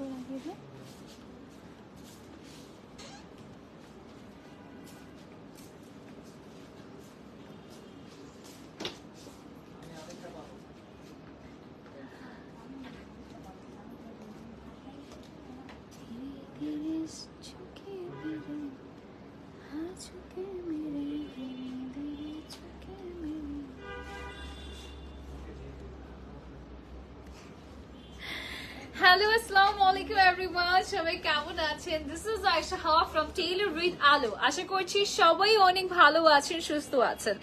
করে লাগিয়ে দিই হ্যালো আসসালামু আলাইকুম এভরিওয়ান সবাই কেমন আছেন? দিস ইজ আয়েশা হাওয়া ফ্রম টেইলর উইথ আলো আশা করছি সবাই অনেক ভালো আছেন, সুস্থ আছেন।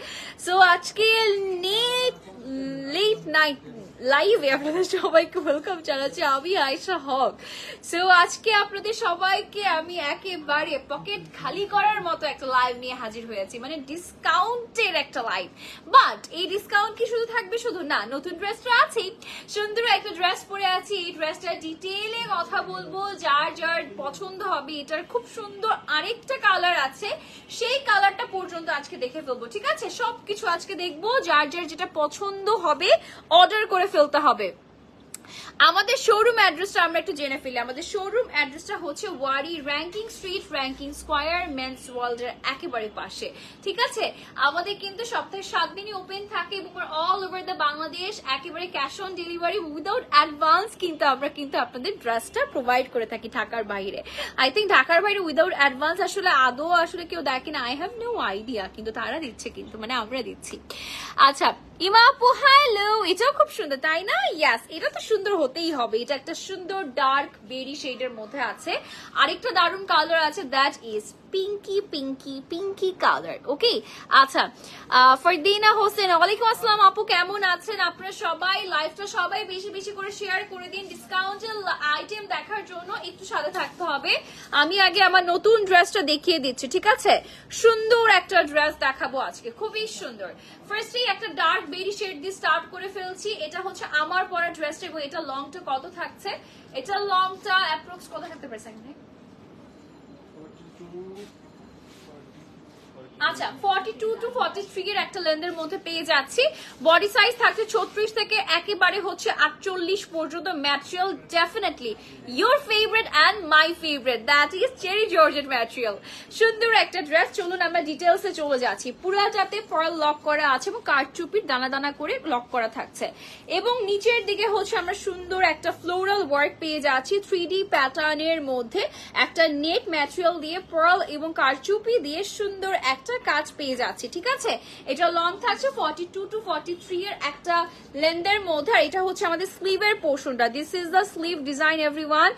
সো আজকে নেট লেট নাইট লাইভে আপনাদের সবাইকে ওয়েলকাম জানাচ্ছি। আমি আয়েশা হক। সো আজকে আপনাদের সবাইকে আমি একেবারে পকেট খালি করার মতো একটা লাইভ নিয়ে হাজির হয়েছি মানে ডিসকাউন্টের একটা লাইভ বাট এই ডিসকাউন্ট কি শুধু থাকবে? শুধু না, নতুন ড্রেস তো আছেই। সুন্দর একটা ড্রেস পরে আছি। এই ড্রেসটা ডিটেইলে কথা বলব। যার যার পছন্দ হবে, এটার খুব সুন্দর আরেকটা কালার আছে। সেই কালারটা পর্যন্ত আজকে দেখে ফেলব, ঠিক আছে? সবকিছু আজকে দেখব। যার যার যেটা পছন্দ হবে অর্ডার করে ফেলতে হবে। আমাদের শোরুম অ্যাড্রেসটা আমরা একটু জেনে ফেলি। আমাদের শোরুম অ্যাড্রেসটা হচ্ছে Wari Rankin street Rankin square men's ওয়ার্ল্ডের একেবারে পাশে। ঠিক আছে? আমাদের কিন্তু সপ্তাহে সাত দিনই ওপেন থাকে এবং অল ওভার দ্য বাংলাদেশ একেবারে cash on delivery without advance কিন্তু আমরা কিন্তু আপনাদের ড্রেসটা প্রোভাইড করে থাকি ঢাকার বাইরে। আই থিঙ্ক ঢাকার বাইরে উইদাউট অ্যাডভান্স আসলে আদৌ আসলে কেউ দেখে না। আই হ্যাভ নো আইডিয়া কিন্তু তারা দিচ্ছে কিন্তু মানে আমরা দিচ্ছি। আচ্ছা ইমা আপু হ্যালো এটাও খুব সুন্দর, তাই না? ইয়াস এটা তো সুন্দর হতেই হবে। এটা একটা সুন্দর ডার্ক বেরি মধ্যে আছে। আরেকটা দারুণ কালার আছে that is pinky pinky pinky colour okay আচ্ছা ফরদিনা হোসেন, ওয়ালাইকুম আসসালাম আপু, কেমন আছেন? আপনারা সবাই লাইভটা সবাই বেশি বেশি করে শেয়ার করে দিন। ডিসকাউন্টের আইটেম দেখার জন্য একটু সাথে থাকতে হবে। আমি আগে আমার নতুন ড্রেসটা দেখিয়ে দিচ্ছি, ঠিক আছে? সুন্দর একটা ড্রেস দেখাবো আজকে, খুবই সুন্দর। ফার্স্টেই একটা ডার্ক বেরি শেড দিয়ে স্টার্ট করে ফেলছি। এটা হচ্ছে আমার পরা ড্রেসটা এবং এটা লংটা কত থাকছে? এটা লংটা অ্যাপ্রক্স কত থাকতে পারে cool আচ্ছা forty two to forty three এর একটা লেন্থের মধ্যে পেয়ে যাচ্ছি। বডি সাইজ থাকছে ছত্রিশ থেকে একেবারে হচ্ছে আটচল্লিশ পর্যন্ত material definitely your favourite and my favourite that is cherry georgette material সুন্দর একটা ড্রেস চলুন আমরা ডিটেলসে চলে যাচ্ছি। পুরাটাতে ফরাল লক করা আছে এবং কারচুপির দানা দানা করে লক করা থাকছে। এবং নিচের দিকে হচ্ছে আমরা সুন্দর একটা ফ্লোরাল ওয়ার্ক পেয়ে যাচ্ছি থ্রি ডি প্যাটার্নের মধ্যে। একটা নেট ম্যাটেরিয়াল দিয়ে পার্ল এবং কারচুপি দিয়ে সুন্দর একটা কাজ পেয়ে যাচ্ছি, ঠিক আছে? এটা লং থাকছে forty two to forty three এর একটা লেন্থের মধ্যে, আর এটা হচ্ছে আমাদের স্লিভের পোর্শনটা this is the sleeve design everyone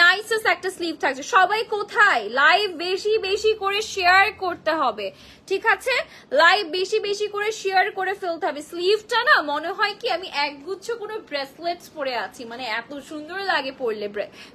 nicest একটা স্লিভ থাকছে। সবাই কোথায়? লাইভ বেশি বেশি করে শেয়ার করতে হবে, ঠিক আছে? লাইভ বেশি বেশি করে শেয়ার করে ফেলতে হবে। স্লিভটা না, মনে হয় কি, আমি একগুচ্ছ কোনো ব্রেসলেটস পরে আছি। মানে এত সুন্দর লাগে পরলে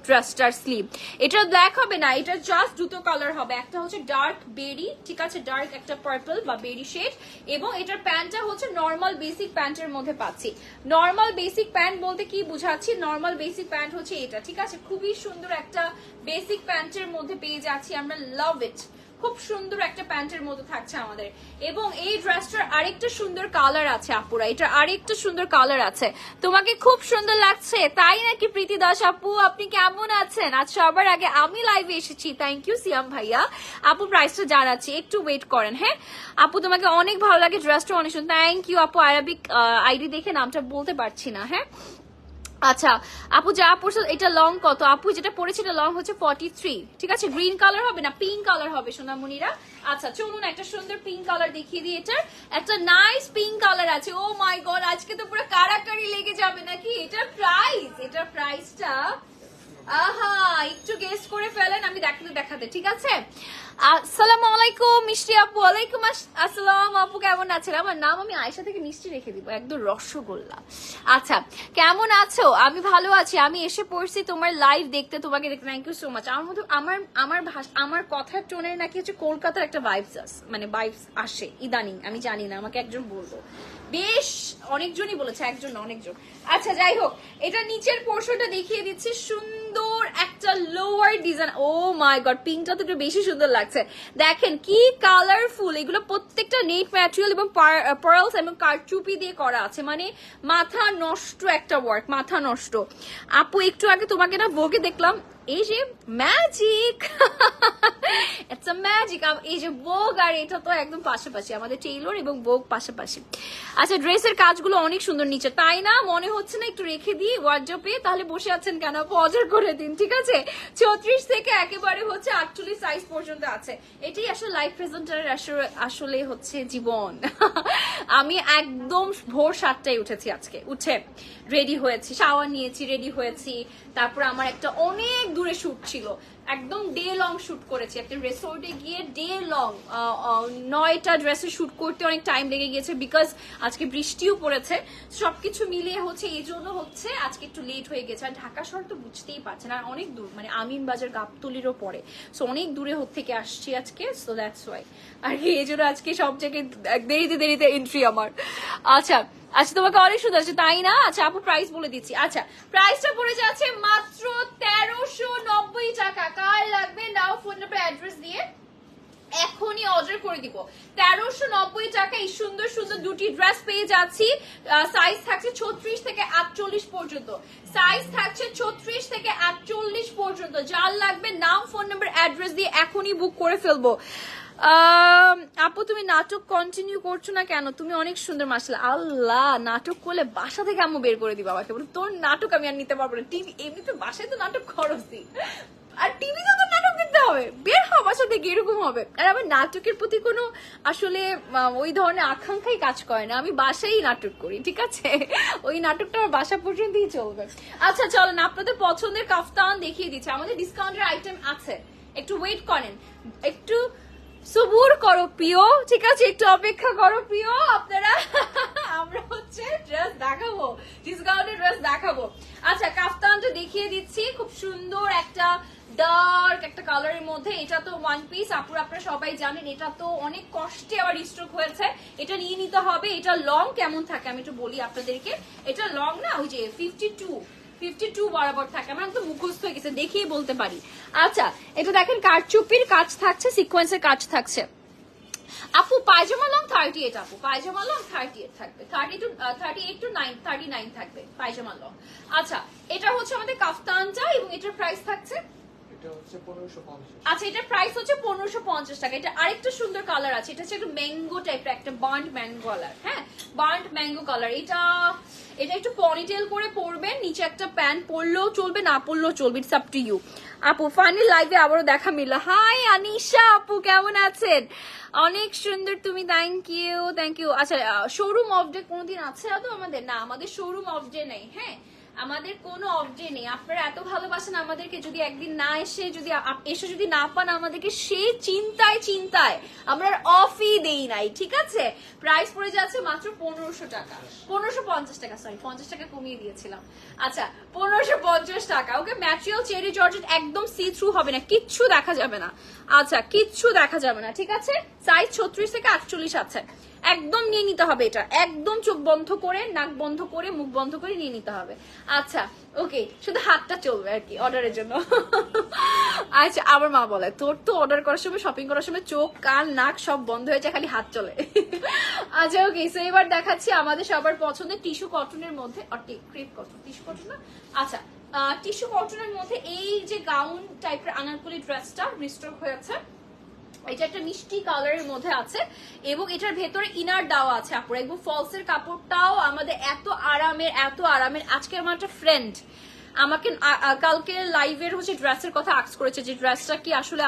ড্রেসটার স্লিভ এটা ব্ল্যাক হবে না, এটা জাস্ট দুটো কালার হবে। একটা হচ্ছে ডার্ক বেরি ঠিক আছে? ডার্ক একটা পার্পল বা বেরি শেড এবং এটার প্যান্টটা হচ্ছে নর্মাল বেসিক প্যান্টের মধ্যে পাচ্ছি। নর্মাল বেসিক প্যান্ট বলতে কি বুঝাচ্ছি? নর্মাল বেসিক প্যান্ট হচ্ছে এটা, ঠিক আছে? খুবই সুন্দর একটা বেসিক প্যান্টের মধ্যে পেয়ে যাচ্ছি আমরা লাভ ইট খুব সুন্দর একটা প্যান্টের মতো থাকছে আমাদের। এবং এই ড্রেসটার আরেকটা সুন্দর কালার আছে আপুরা। এটা আরেকটা সুন্দর কালার আছে। তোমাকে খুব সুন্দর লাগছে, তাই নাকি প্রীতি দাস আপু? আপনি কেমন আছেন? আজ সবার আগে আমি লাইভে এসেছি। থ্যাংক ইউ সিয়াম ভাইয়া। আপু প্রাইসটা জানাচ্ছি, একটু ওয়েট করেন হ্যাঁ? আপু, তোমাকে অনেক ভালো লাগে ড্রেসটা অনেক সুন্দর। থ্যাংক ইউ আপু আরবিক আইডি দেখে নামটা বলতে পারছি না হ্যাঁ? আচ্ছা আপু যা পড়ছে এটা লং কত? আপু যেটা পড়েছে এটা লং হচ্ছে ফর্টি থ্রি ঠিক আছে? গ্রিন কালার হবে না পিঙ্ক কালার হবে, সোনামণিরা? আচ্ছা চলুন একটা সুন্দর পিঙ্ক কালার দেখিয়ে দিই এটার। একটা নাইস পিঙ্ক কালার আছে। ও মাই গড আজকে তো পুরো কারাকারি লেগে যাবে নাকি? এটার প্রাইস এটার প্রাইসটা আহা, একটু গেস্ট করে ফেলেন, আমি দেখাতে দেখাতে, ঠিক আছে? আসসালামু আলাইকুম, মিষ্টি আপু। ওয়ালাইকুম আস- আসসালাম আপু, কেমন আছেন? আমার নাম আমি আয়সা থেকে মিষ্টি রেখে দিব, একদম রসগোল্লা। আচ্ছা কেমন আছো? আমি ভালো আছি, আমি এসে পড়ছি তোমার লাইভ দেখতে, তোমাকে দেখতে। থ্যাংক ইউ সো মাচ আমার মধ্যে আমার আমার ভাষ- আমার কথার টোনের নাকি হচ্ছে কলকাতার একটা ভাইবস মানে ভাইবস আসে, ইদানিং, আমি জানি না, আমাকে একজন বলব বেশ, অনেকজনই বলেছে, একজন অনেকজন। আচ্ছা যাই হোক, এটা নিচের পোর্শনটা দেখিয়ে দিচ্ছি। সুন্দর একটা lower design oh my god পিঙ্কটা তো একটু বেশি সুন্দর লাগছে। দেখেন কি কালারফুল এগুলো প্রত্যেকটা নেট ম্যাটেরিয়াল এবং পার্লস এবং কারচুপি দিয়ে করা আছে। মানে মাথা নষ্ট একটা ওয়ার্ক মাথা নষ্ট। আপু, একটু আগে তোমাকে না ভোগে দেখলাম, এই যে ম্যাজিক ম্যাজিক এই যে বোগ আর এটা তো একদম পাশাপাশি, আমাদের টেইলর এবং বোগ পাশাপাশি। আচ্ছা ড্রেসের কাজগুলো অনেক সুন্দর নিচে তাই না? মনে হচ্ছে না একটু রেখে দিই ওয়ার্ড্রপে তাহলে বসে আছেন কেন? অর্ডার করে দিন, ঠিক আছে? চৌত্রিশ থেকে একেবারে হচ্ছে আটচল্লিশ সাইজ পর্যন্ত আছে। এটাই আসলে লাইভ প্রেজেন্টারের আসলে হচ্ছে জীবন। আমি একদম ভোর সাতটায় উঠেছি আজকে। উঠে রেডি হয়েছি শাওয়ার নিয়েছি রেডি হয়েছি। তারপর আমার একটা অনেক দূরে শুট ছিল। একদম ডে লং শুট করেছি। একটা রিসোর্টে গিয়ে ডে লং নয়টা ড্রেসে শুট করতে অনেক টাইম লেগে গিয়েছে বিকজ আজকে বৃষ্টিও পড়েছে। সবকিছু মিলিয়ে হচ্ছে, এই জন্য হচ্ছে আজকে একটু লেট হয়ে গেছে। আর ঢাকা শহর তো বুঝতেই পারছেন, আর অনেক দূর মানে আমিন বাজার গাবতলিরও পরে সো অনেক দূরে থেকে আসছি আজকে সো দ্যাটস ওয়াই আর এই জন্য আজকে সব জায়গায় দেরিতে দেরিতে এন্ট্রি আমার। আচ্ছা আচ্ছা তোমাকে অনেক সুন্দর আছে তাই না? আচ্ছা আপু প্রাইস বলে দিচ্ছি। আচ্ছা প্রাইসটা পড়ে যাচ্ছে মাত্র তেরোশো নব্বই টাকা। কার লাগবে? নাও ফোন নাম্বার অ্যাড্রেস দিয়ে এখনই অর্ডার করে দিব। তেরোশো নব্বই টাকা এই সুন্দর সুন্দর দুটি ড্রেস পেয়ে যাচ্ছি। সাইজ থাকছে ছত্রিশ থেকে আটচল্লিশ পর্যন্ত। সাইজ থাকছে ছত্রিশ থেকে আটচল্লিশ পর্যন্ত। যার লাগবে নাম ফোন নাম্বার অ্যাড্রেস দিয়ে এখনই বুক করে ফেলব। আপু তুমি নাটক কন্টিনিউ করছ না কেন? তুমি অনেক সুন্দর মাসলা আল্লাহ নাটক করলে বাসা থেকে আম্মু বের করে দিবা আমাকে। বলে, তোর নাটক আমি আর নিতে পারব না। টিভি এমনিতে বাসায় তো নাটক খরচই আর টিভিতে তো নাটক দিতে হবে। বের হওয়া বাসা থেকে এরকম হবে। আর আমার নাটকের প্রতি কোনো আসলে ওই ধরনের আকাঙ্ক্ষাই কাজ করে না। আমি বাসায় নাটক করি ঠিক আছে? ওই নাটকটা আমার বাসা পর্যন্তই চলবে। আচ্ছা চলেন আপনাদের পছন্দের কাফতান দেখিয়ে দিচ্ছে। আমাদের ডিসকাউন্টের আইটেম আছে। একটু ওয়েট করেন। একটু সবুর করো, প্রিয়। ঠিক আছে, একটু অপেক্ষা করো, প্রিয়। আপনারা, আমরা হচ্ছে ড্রেস দেখাবো। ডিসকাউন্টের ড্রেস দেখাবো। আচ্ছা কাফতানটা দেখিয়ে দিচ্ছি। খুব সুন্দর একটা ডার্ক একটা কালারের মধ্যে। এটা তো ওয়ান পিস আপুর, আপনারা সবাই জানেন, এটা তো অনেক কষ্টে আবার স্ট্রোক হয়েছে। এটা নিয়ে নিতে হবে। এটা লং কেমন থাকে? আমি একটু বলি আপনাদেরকে। এটা লং না, ওই যে ফিফটি টু ফিফটি টু বরাবর থাকে। আমার একদম মুখস্থ হয়ে গেছে দেখেই বলতে পারি। আচ্ছা এটা দেখেন, কারচুপির কাজ থাকছে সিকোয়েন্সের কাজ থাকছে। আপু, পায়জামা লং থার্টি এইট আপু, পায়জামা লং থার্টি এইট থাকবে। Thirty two thirty eight to nine thirty nine থাকবে, পায়জামা লং আচ্ছা এটা হচ্ছে আমাদের কাফতানটা এবং এটার প্রাইস থাকছে এটা আচ্ছা এটার প্রাইস হচ্ছে পনেরোশো পঞ্চাশ টাকা। এটা আরেকটা সুন্দর কালার আছে। এটা হচ্ছে একটু ম্যাঙ্গো টাইপের একটা বার্ন্ড ম্যাঙ্গো কালার হ্যাঁ? বার্ন্ড ম্যাঙ্গো কালার এটা এটা একটু পনিটেল করে পরবেন নিচে একটা প্যান্ট পরলেও চলবে, না পরলেও চলবে ইটস আপ টু ইউ আপু ফাইনাল লাইভে আবারও দেখা মিলল। হাই আনিশা আপু, কেমন আছেন? অনেক সুন্দর, তুমি থ্যাংক ইউ থ্যাংক ইউ আচ্ছা শোরুম অফ ডে কোনোদিন আছে আদৌ আমাদের? না, আমাদের শোরুম অফ ডে নেই হ্যাঁ? আমাদের কোনো অবডে নেই। আপনারা এত ভালোবাসেন আমাদেরকে, যদি একদিন না এসে যদি এসে যদি না পান আমাদেরকে, সেই চিন্তায় চিন্তায় আমরা অফই দেই নাই, ঠিক আছে? প্রাইস পড়ে যাচ্ছে মাত্র পনেরোশো টাকা। পনেরোশো পঞ্চাশ টাকা সরি পঞ্চাশ টাকা কমিয়ে দিয়েছিলাম। আচ্ছা পনেরোশো পঞ্চাশ টাকা। ওকে ম্যাটেরিয়াল চেরি জর্জেট একদম সি থ্রু হবে না, কিচ্ছু দেখা যাবে না। আচ্ছা কিচ্ছু দেখা যাবে না, ঠিক আছে? সাইজ ছত্রিশ থেকে আটচল্লিশ আছে। একদম নিয়ে নিতে হবে এটা। একদম চোখ বন্ধ করে, নাক বন্ধ করে, মুখ বন্ধ করে নিয়ে নিতে হবে। আচ্ছা ওকে, শুধু হাতটা চলবে আর কি, অর্ডারের জন্য। আচ্ছা আমার মা বলে, তোর তো অর্ডার করার সময় শপিং করার সময় চোখ, কান, নাক সব বন্ধ হয়ে যায়, খালি হাত চলে। আচ্ছা ওকে সো এবার দেখাচ্ছি আমাদের সবার পছন্দের টিস্যু কটনের মধ্যে ক্রেপ কটন টিস্যু কটন না? আচ্ছা টিস্যু কটনের মধ্যে এই যে গাউন টাইপের আনারকলি ড্রেসটা রিস্টক হয়েছে। এটা একটা মিষ্টি কালারের মধ্যে আছে এবং এটার ভেতরে ইনার দেওয়া আছে, আপুর। এবং ফলসের কাপড়টাও আমাদের এত আরামের এত আরামের। আজকে আমার একটা ফ্রেন্ড আমাকে কালকে লাইভের হচ্ছে ড্রেসের কথা আক্স করেছে যে ড্রেসটা কি আসলে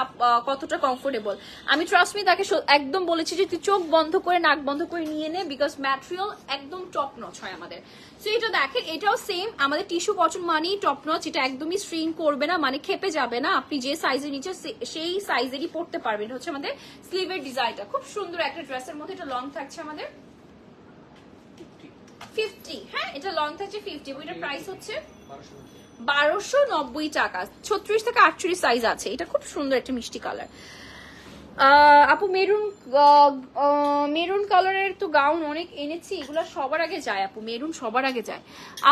কতটা কমফোর্টেবল আমি ট্রাস্ট মি তাকে একদম বলেছি যে তুই চোখ বন্ধ করে নাক বন্ধ করে নিয়ে নে বিকজ ম্যাটেরিয়াল একদম টপ নচ হয় আমাদের। সো এটা দেখেন এটাও সেম আমাদের টিস্যু কটন মানেই টপ নচ এটা একদমই স্ট্রিং করবে না মানে খেপে যাবে না। আপনি যে সাইজের নিচে সেই সাইজেরই পড়তে পারবেন হচ্ছে আমাদের স্লিভের ডিজাইনটা খুব সুন্দর একটা ড্রেসের মধ্যে এটা লং থাকছে আমাদের। ফিফটি হ্যাঁ এটা লং থাকছে ফিফটি এটার প্রাইস হচ্ছে বারোশো নব্বই টাকা। ছত্রিশ থেকে আটচল্লিশ সাইজ আছে। এটা খুব সুন্দর একটা মিষ্টি কালার আপু মেরুন মেরুন কালারের তো গাউন অনেক এনেছি। এগুলো সবার আগে যায় আপু মেরুন সবার আগে যায়।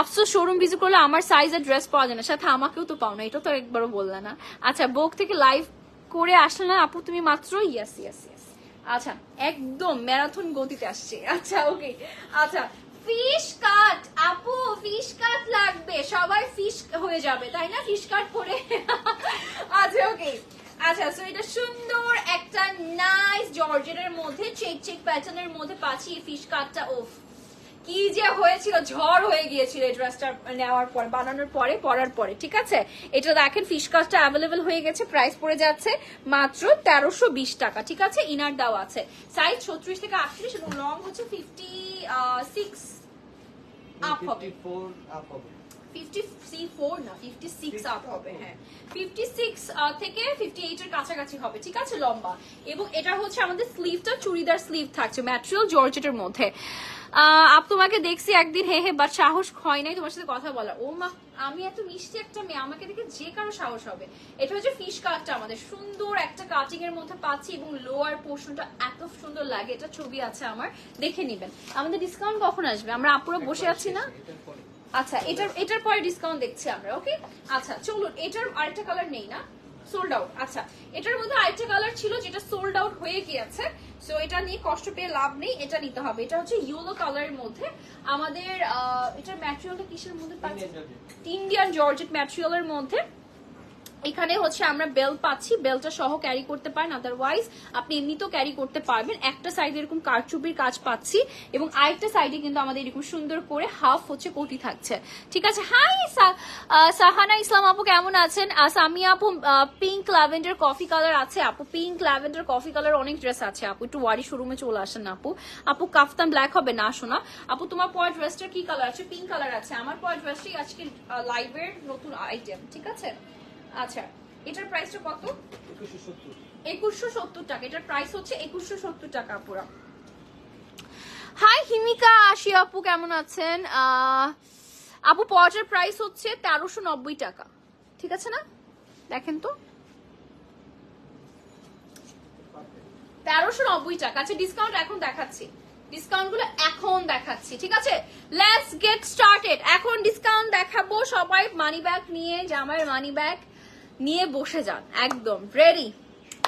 আফসোস শোরুম ভিজিট করলে আমার সাইজের ড্রেস পাওয়া যায় না। সাথে আমাকেও তো পাও না এটা তো একবারও বললে না। আচ্ছা বোক থেকে লাইভ করে আসলে না আপু, তুমি মাত্র ইয়াস ইয়াস ইয়াস আচ্ছা একদম ম্যারাথন গতিতে আসছে। আচ্ছা ওকে আচ্ছা ফিশ কাট, আপু, ফিশ কাট লাগবে। সবাই ফিশ হয়ে যাবে, তাই না? ফিশ কাট করে আচ্ছা ওকে আচ্ছা সো এটা সুন্দর একটা নাইস জর্জেটের মধ্যে চেক চেক প্যাটার্নের মধ্যে পাচ্ছি এই ফিশ কাটটা। ওফ, কি যে হয়েছিল, ঝড় হয়ে গিয়েছিল এই ড্রেসটা নেওয়ার পর, বানানোর পরে, পরার পরে, ঠিক আছে? এটা দেখেন, ফিশ কাটটা অ্যাভেলেবেল হয়ে গেছে প্রাইস পড়ে যাচ্ছে মাত্র তেরোশো টাকা, ঠিক আছে? ইনার দাও আছে। সাইজ ছত্রিশ থেকে আটত্রিশ এবং লং হচ্ছে fifty uh, 6 up 54 of it. 54 না 56 আপ হবে হ্যাঁ। 56 থেকে 58 এর কাছাকাছি হবে ঠিক আছে লম্বা। এবং এটা হচ্ছে আমাদের স্লিভটা চুড়িদার স্লিভ থাকছে ম্যাটেরিয়াল জর্জেটের মধ্যে। আপ তোমাকে দেখছি একদিন হে হে বাট সাহস হয় নাই তোমার সাথে কথা বলা ও মা আমি এত মিষ্টি একটা মেয়ে আমাকে দেখে যে কারও সাহস হবে। এটা হচ্ছে ফিশ কাটটা আমাদের। সুন্দর একটা কাটিং এর মধ্যে পাচ্ছি এবং লোয়ার পোর্শনটা এত সুন্দর লাগে এটা ছবি আছে আমার দেখে নিবেন। আমাদের ডিসকাউন্ট কখন আসবে? আমরা আপুরা বসে আছি না? আচ্ছা এটার এটার পরে ডিসকাউন্ট দেখছি আমরা ওকে আচ্ছা চলুন এটার আরেকটা কালার নেই না? সোল্ড আউট আচ্ছা। এটার মধ্যে আরেকটা কালার ছিল যেটা সোল্ড আউট হয়ে গিয়েছে সো এটা নিয়ে কষ্ট পেয়ে লাভ নেই এটা নিতে হবে। এটা হচ্ছে ইয়েলো কালারের মধ্যে। আমাদের এটার ম্যাটেরিয়ালটা কিসের মধ্যে পাচ্ছি ইন্ডিয়ান জর্জেট ইন্ডিয়ান জর্জেট ম্যাটেরিয়ালের মধ্যে। এখানে হচ্ছে আমরা বেল পাচ্ছি বেলটা সহ ক্যারি করতে পারেন আদারওয়াইজ আপনি এমনিতেও ক্যারি করতে পারবেন। একটা সাইডে এরকম কারচুপির কাজ পাচ্ছি এবং আরেকটা সাইডে কিন্তু আমাদের এরকম সুন্দর করে হাফ হচ্ছে কোটি থাকছে। ঠিক আছে? হাই সাহানা ইসলাম আপু কেমন আছেন? সামিয়া আপু পিঙ্ক ল্যাভেন্ডার কফি কালার আছে আপু। পিঙ্ক ল্যাভেন্ডার কফি কালার অনেক ড্রেস আছে আপু। একটু ওয়ারি শোরুমে চলে আসেন না আপু। আপু, কাফতান ব্ল্যাক হবে না, শোনা। আপু, তোমার পর ড্রেসটা কি কালার আছে? পিঙ্ক কালার আছে। আমার পর ড্রেসটাই আজকে লাইভের নতুন আইটেম ঠিক আছে? আচ্ছা এটার প্রাইসটা কত? একুশশো সত্তর। টাকা এটার প্রাইস হচ্ছে একুশশো সত্তর টাকা পুরো হাই হিমিকা আশি আপু কেমন আছেন? আপু পর্যার প্রাইস হচ্ছে তেরোশো নব্বই টাকা। ঠিক আছে না? দেখেন তো। তেরোশো নব্বই টাকা। আচ্ছা ডিসকাউন্ট এখন দেখাচ্ছি। ডিসকাউন্টগুলো এখন দেখাচ্ছি ঠিক আছে? লেটস গেট স্টার্টেড এখন ডিসকাউন্ট দেখাবো সবাই মানি ব্যাগ নিয়ে জামার মানি ব্যাগ নিয়ে বসে যান, একদম রেডি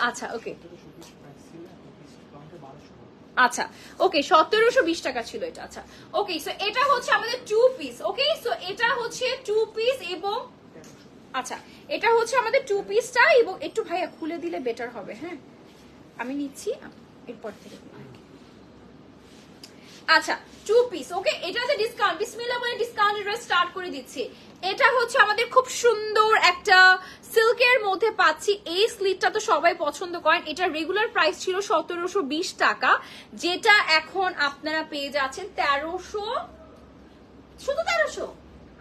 আচ্ছা ওকে 1720 প্রাইস ছিল এখন ডিসকাউন্টে 1200 হবে আচ্ছা ওকে সতেরোশো বিশ টাকা ছিল এটা আচ্ছা। ওকে সো এটা হচ্ছে আমাদের টু পিস ওকে সো এটা হচ্ছে টু পিস এবং আচ্ছা এটা হচ্ছে আমাদের টু পিসটা এবং একটু ভাইয়া খুলে দিলে বেটার হবে হ্যাঁ? আমি নিচ্ছি, এরপর থেকে আচ্ছা টু পিস ওকে এটা যে ডিসকাউন্ট বিসমিল্লাহ বলে ডিসকাউন্ট ড্রেস স্টার্ট করে দিচ্ছি। এটা হচ্ছে আমাদের খুব সুন্দর একটা সিল্কের মধ্যে পাচ্ছি। এই স্লিপটা তো সবাই পছন্দ করেন। এটা রেগুলার প্রাইস ছিল সতেরোশো বিশ টাকা, যেটা এখন আপনারা পেয়ে যাচ্ছেন তেরোশো, শুধু তেরোশো?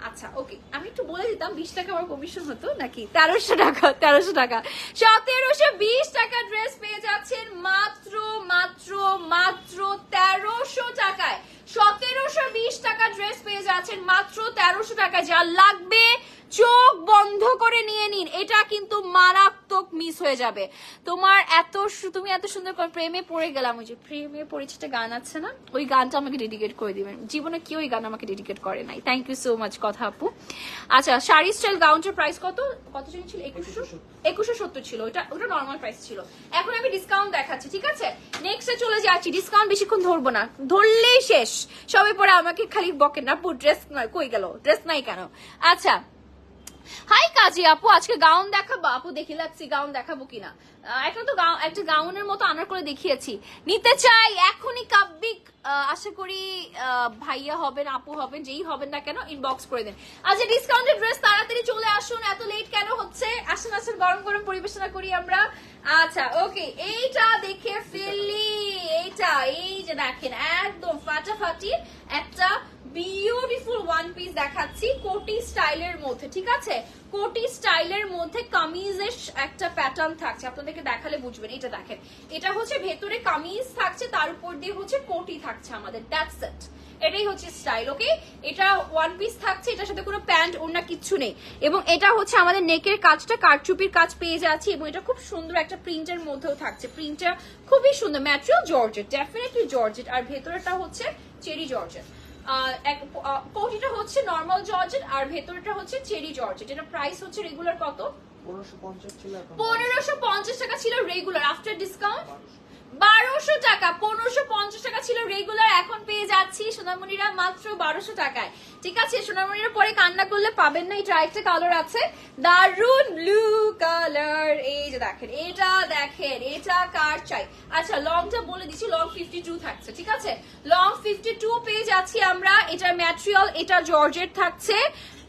আচ্ছা ওকে আমি একটু বলে দিতাম, বিশ টাকা আমার কমিশন হতো, নাকি? তেরোশো টাকা তেরোশো টাকা। সতেরোশো বিশ টাকা ড্রেস পেয়ে যাচ্ছেন মাত্র মাত্র মাত্র তেরোশো টাকায়। সতেরোশো বিশ টাকা ড্রেস পেয়ে যাচ্ছেন মাত্র তেরোশো টাকায়। যা লাগবে চোখ বন্ধ করে নিয়ে নিন। এটা কিন্তু মারাত্মক মিস হয়ে যাবে। তোমার এত তুমি এত সুন্দর করে প্রেমে পড়ে গেলাম। ওই যে প্রেমে পড়েছে একটা গান আছে না? ওই গানটা আমাকে ডেডিকেট করে দিবেন। জীবনে কেউ ওই গান আমাকে ডেডিকেট করে নাই। থ্যাংক ইউ সো মাচ কথা আপু। আচ্ছা শাড়ি স্টাইল গাউনটার প্রাইস কত? কত জন ছিল? একুশশো একুশশো সত্তর। ছিল। ওটা ওটা নর্মাল প্রাইস ছিল। এখন আমি ডিসকাউন্ট দেখাচ্ছি ঠিক আছে? নেক্সটে চলে যাচ্ছি। ডিসকাউন্ট বেশিক্ষণ ধরবো না। ধরলেই শেষ। সবাই পরে আমাকে খালি বকেন না ড্রেস নয়, কই গেল? ড্রেস নাই কেন? আচ্ছা। হাই কাজী আপু, আজকে গাউন দেখাবো। আপু, দেখি লাগছি গাউন দেখাবো কিনা। একটা তো একটা গাউনের মতো আনার করে দেখিয়েছি। নিতে চাই, এখনই কাব্যিক আশা করি ভাইয়া হবেন, আপু হবেন, যেই হবেন না কেন ইনবক্স করে দেন। আচ্ছা ডিসকাউন্টেড ড্রেস তাড়াতাড়ি চলে আসুন, এত লেট কেন হচ্ছে? আসুন আসুন গরম গরম পরিবেশনা করি আমরা। আচ্ছা ওকে এইটা দেখে ফেললি। এইটা, এই যে দেখেন, একদম ফাটাফাটি একটা বিউটিফুল ওয়ান পিস দেখাচ্ছি কোটি স্টাইলের মধ্যে, ঠিক আছে? কোটি স্টাইলের মধ্যে কামিজের একটা প্যাটার্ন থাকছে, আপনাদেরকে দেখালে বুঝবেন এটা দেখেন। এটা হচ্ছে ভেতরে কামিজ থাকছে, তার উপর দিয়ে হচ্ছে কোটি থাকছে আমাদের দ্যাটস ইট এটাই হচ্ছে স্টাইল ওকে এটা ওয়ান পিস থাকছে এটার সাথে কোনো প্যান্ট অন্য কিচ্ছু নেই। এবং এটা হচ্ছে আমাদের নেকের কাজটা কারচুপির কাজ পেয়ে যাচ্ছি এবং এটা খুব সুন্দর একটা প্রিন্টের মধ্যেও থাকছে। প্রিন্টটা খুবই সুন্দর ম্যাটেরিয়াল জর্জেট ডেফিনেটলি জর্জেট আর ভেতরটা হচ্ছে চেরি জর্জেট কোটিটা হচ্ছে নর্মাল জর্জেট আর ভেতরটা হচ্ছে চেরি জর্জেট এটা প্রাইস হচ্ছে রেগুলার কত? পনেরোশো পঞ্চাশ টাকা ছিল রেগুলার আফটার ডিসকাউন্ট বারোশো টাকা, পনেরোশো পঞ্চাশ টাকা ছিল রেগুলার এখন পেয়ে যাচ্ছি সোনামণিরা মাত্র বারোশো টাকায়। ঠিক আছে, সোনামণিরা পরে কান্না করলে পাবেন না এটা একটা কালার আছে। দারুণ ব্লু কালার এই যে দেখেন, এটা দেখেন, এটা কার চাই? আচ্ছা লংটা বলে দিচ্ছি লং ফিফটি টু থাকছে, ঠিক আছে? লং ফিফটি টু পেয়ে যাচ্ছি আমরা, এটার ম্যাটেরিয়াল এটা জর্জেট থাকছে।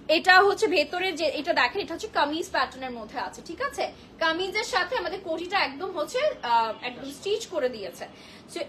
এটা হচ্ছে ভেতরে যে এটা দেখেন, এটা হচ্ছে কামিজ প্যাটার্নের মধ্যে আছে, ঠিক আছে? কামিজের সাথে আমাদের কোটিটা একদম হচ্ছে একদম স্টিচ করে দিয়েছে।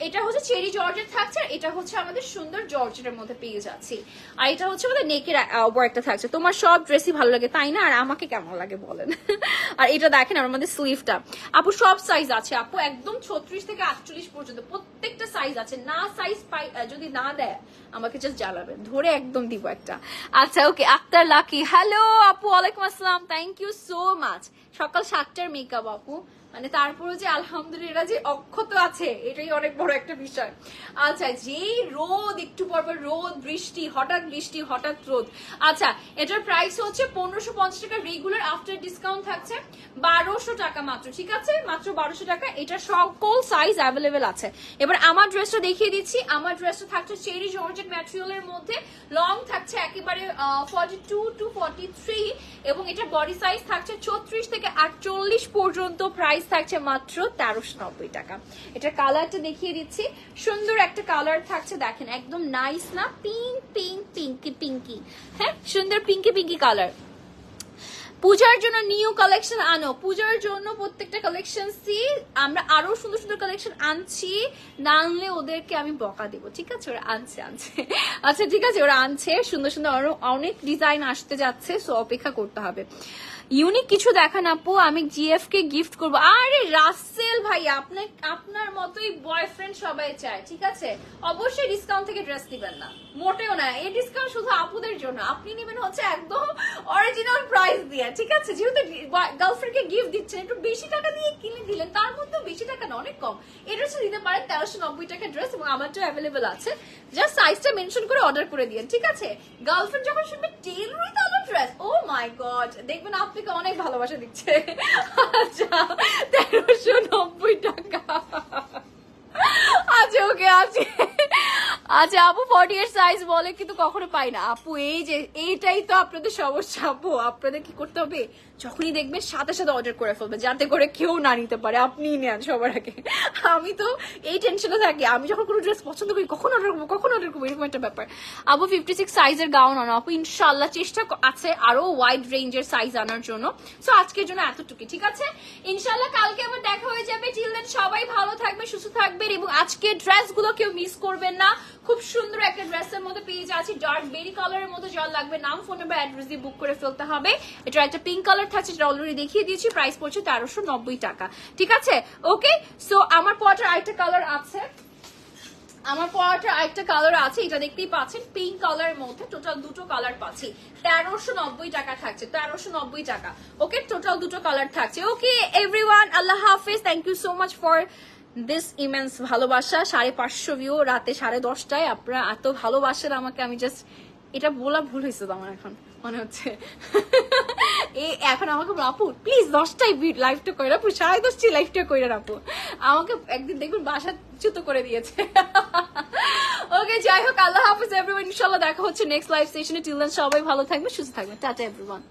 এটা হচ্ছে চেরি জর্জেট থাকছে, আর এটা হচ্ছে আমাদের সুন্দর জর্জেটের মধ্যে পেয়ে যাচ্ছি। আর এটা হচ্ছে আমাদের নেকের ওয়ার্কটা থাকছে। তোমার সব ড্রেসই ভালো লাগে, তাই না? আর আমাকে কেমন লাগে বলেন। আর এটা দেখেন, আর আমাদের স্লিভটা আপু, সব সাইজ আছে। আপু, একদম ছত্রিশ থেকে আটচল্লিশ পর্যন্ত প্রত্যেকটা সাইজ আছে। না সাইজ পাই যদি না দেয়, আমাকে জাস্ট জ্বালাবেন। ধরে একদম দিব একটা। আচ্ছা ওকে আক্তার লাকি হ্যালো আপু, ওয়ালাইকুম আসসালাম। থ্যাংক ইউ সো মাচ সকাল সাতটার মেকআপ আপু। মানে তারপরে যে আলহামদুলিল্লাহ যে অক্ষত আছে, এটাই অনেক বড় একটা বিষয়। আচ্ছা যেই রোদ, একটু পর পর রোদ, বৃষ্টি, হঠাৎ বৃষ্টি, হঠাৎ রোদ। আচ্ছা এটার প্রাইস হচ্ছে পনেরোশো পঞ্চাশ টাকা রেগুলার আফটার ডিসকাউন্ট থাকছে বারোশো টাকা মাত্র, ঠিক আছে? মাত্র বারোশো টাকা, এটা সকল সাইজ অ্যাভেলেবেল আছে। এবার আমার ড্রেসটা দেখিয়ে দিচ্ছি, আমার ড্রেসটা থাকছে চেরি জর্জেট ম্যাটেরিয়ালের মধ্যে লং থাকছে একেবারে forty two to forty three এবং এটা বডি সাইজ থাকছে ছত্রিশ থেকে আটচল্লিশ পর্যন্ত প্রাইস থাকছে মাত্র তেরোশো নব্বই টাকা। এটা কালারটা দেখিয়ে দিচ্ছি। সুন্দর একটা কালার থাকছে, দেখেন, একদম নাইস না পিঙ্ক পিঙ্ক পিঙ্কি পিঙ্কি হ্যাঁ সুন্দর পিঙ্কি পিঙ্কি কালার পূজার জন্য নিউ কালেকশন আনো। পূজার জন্য প্রত্যেকটা কালেকশন সি, আমরা আরও সুন্দর সুন্দর কালেকশন আনছি। না আনলে ওদেরকে আমি বকা দেবো, ঠিক আছে? ওরা আনছে আনছে। আচ্ছা ঠিক আছে, ওরা আনছে। সুন্দর সুন্দর অনেক ডিজাইন আসতে যাচ্ছে সো অপেক্ষা করতে হবে। ইউনিক কিছু দেখান আপু, আমি জিএফ কে গিফট করব। আরে রাসেল ভাই, আপনার আপনার মতোই বয়ফ্রেন্ড সবাই চায়, ঠিক আছে? অবশ্যই ডিসকাউন্ট থেকে ড্রেস দিবেন না। মোটেও না, এই ডিসকাউন্ট শুধু আপুদের জন্য। আপনি নেবেন হচ্ছে একদম অরিজিনাল প্রাইস দিয়ে, ঠিক আছে? যেহেতু গার্লফ্রেন্ডকে গিফট দিচ্ছেন, একটু বেশি টাকা দিয়ে কিনে দিলেন তার মধ্যে বেশি টাকা না, অনেক কম। এই ড্রেসটা দিতে পারেন তেরোশো নব্বই টাকা ড্রেস এবং আমারটা অ্যাভেলেবেল আছে। জাস্ট সাইজটা মেনশন করে অর্ডার করে দিন ঠিক আছে? গার্লফ্রেন্ড যখন শুনবে টেলরই তাহলে ড্রেস ও মাই গড দেখবেন আপনাকে অনেক ভালোবাসা দিচ্ছে। আচ্ছা তেরোশো নব্বই টাকা। আচ্ছা ওকে আছে আচ্ছা আপু ফর্টি এর সাইজ বলে কিন্তু কখনো পাই না। আপু, এই যে, এইটাই তো আপনাদের সমস্যা, আপু। আপনাদের কি করতে হবে? যখনই দেখবে সাথে সাথে অর্ডার করে ফেলবে, যাতে করে কেউ না নিতে পারে। আপনিই নেন সবার আগে। আমি তো এই টেনশনে থাকি। আমি যখন কোনো ড্রেস পছন্দ করি, কখন অর্ডার করব? কখন অর্ডার করব? এরকম একটা ব্যাপার। আপু ফিফটি সিক্স সাইজের গাউন আনো। আপু ইনশাল্লাহ চেষ্টা আছে আরও ওয়াইড রেঞ্জের সাইজ আনার জন্য। সো আজকের জন্য এতটুকু ঠিক আছে? ইনশাল্লাহ কালকে আবার দেখা হয়ে যাবে। টিল দেন সবাই ভালো থাকবে সুস্থ থাকবেন এবং আজকে ড্রেসগুলো কেউ মিস করবেন না। খুব সুন্দর একটা ড্রেসের মধ্যে পেয়ে যাচ্ছি। ডার্ক বেরি কালারের মধ্যে জল লাগবে, নাম ফোন নাম্বার অ্যাড্রেস দিয়ে বুক করে ফেলতে হবে। এটা একটা পিঙ্ক কালার থাকছে অলরেডি দেখিয়ে দিয়েছি প্রাইস পড়ছে তেরোশো টাকা। ঠিক আছে? ওকে সো আমার পরটা আরেকটা কালার আছে। আমার পরাটা আরেকটা কালার আছে, এটা দেখতেই পাচ্ছেন পিঙ্ক কালারের মধ্যে টোটাল দুটো কালার পাচ্ছি। তেরোশো নব্বই টাকা থাকছে, তেরোশো নব্বই টাকা। ওকে টোটাল দুটো কালার থাকছে। ওকে এভরিওয়ান আল্লাহ হাফিজ। Thank you so much for this immense ভালোবাসা। সাড়ে পাঁচশো ভিউ রাতে সাড়ে দশটায়। আপনারা এত ভালোবাসেন আমাকে, আমি জাস্ট এটা বলা ভুল হয়েছে তো আমার এখন। মনে হচ্ছে। এই এখন আমাকে বলো, আপু প্লিজ ভিড লাইভটা করে আপু সাড়ে দশটি লাইভটা করে আপু। আমাকে একদিন দেখবেন বাসা চ্যুত করে দিয়েছে। ওকে যাই হোক আল্লাহ হাফিজ এভরিওয়ান ইনশাল্লাহ দেখা হচ্ছে নেক্সট লাইভ সেশনে টিল সবাই ভালো থাকবে সুস্থ থাকবে টাটা এভরিওয়ান